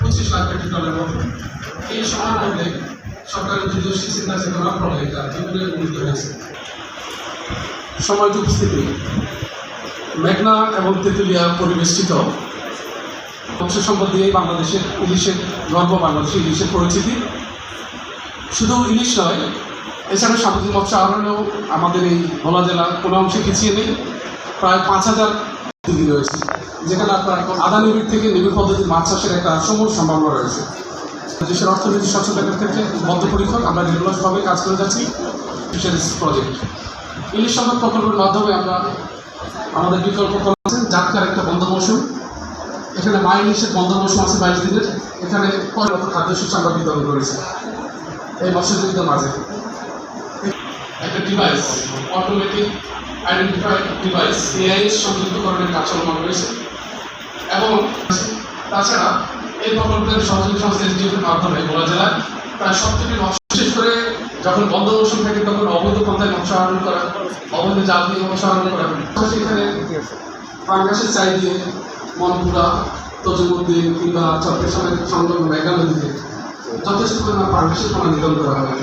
পঁচিশ লাখ মেট্রিক টনের মতো এই সময়ের মধ্যে সরকারের দূরদর্শী চিন্তা ফলে এটা দুপুরে উন্নীত হয়েছে। সময় উপস্থিতি মেঘনা এবং তেঁতুলিয়া পরিবেষ্টিত মৎস্য সম্পদ দিয়ে বাংলাদেশের ইলিশের গর্ব বাংলাদেশের ইলিশের পরিচিতি। শুধু ইলিশ নয়, এছাড়া সামুদ্রিক মৎস্য আহরণেও আমাদের এই ভোলা জেলা কোনো অংশে পিছিয়ে নেই। প্রায় পাঁচ হাজার রয়েছে। যেখানে আপনার আদা নিবিড় থেকে নিবিড় পদ্ধতির মাছ চাষের একটা সমূল সম্ভাবনা রয়েছে। দেশের অর্থনীতি সচেতনের ক্ষেত্রে বদ্ধপরিকর, আমরা রেগুলারভাবে কাজ করে যাচ্ছি ফিশারিজ প্রজেক্ট ইলিশ সম্পদ প্রকল্পের মাধ্যমে আমরা আমাদের বিকল্প করেছেন যাত্রার একটা বন্ধ মৌসুম। এখানে মা ইলিশের বন্ধ মৌসুম আছে বাইশ দিনের। এখানে কয় লক্ষ খাদ্যশস্য আমরা বিতরণ করেছি এই মৎস্যজীবীদের মাঝে। একটা device automatic identify device AI সংযুক্তকরণের কাজ চলমান রয়েছে। এবং তাছাড়া এই প্রকল্পের সহযোগী সংস্থা মাধ্যমে গোলা জেলায় প্রায় সবথেকে বিশেষ করে যখন বন্ধ মৌসুম থাকে তখন অবৈধ পন্থায় মৎস্য আহরণ করা, অবৈধ জাল দিয়ে মৎস্য আহরণ করা সেখানে পাঙ্গাসের চাই দিয়ে মনপুরা, তজুমুদ্দিন, কিংবা চট্টগ্রামের সংলগ্ন মেঘা নদীতে যথেষ্ট পরিমাণ পাঙ্গাসের পোনা নিধন করা হয়।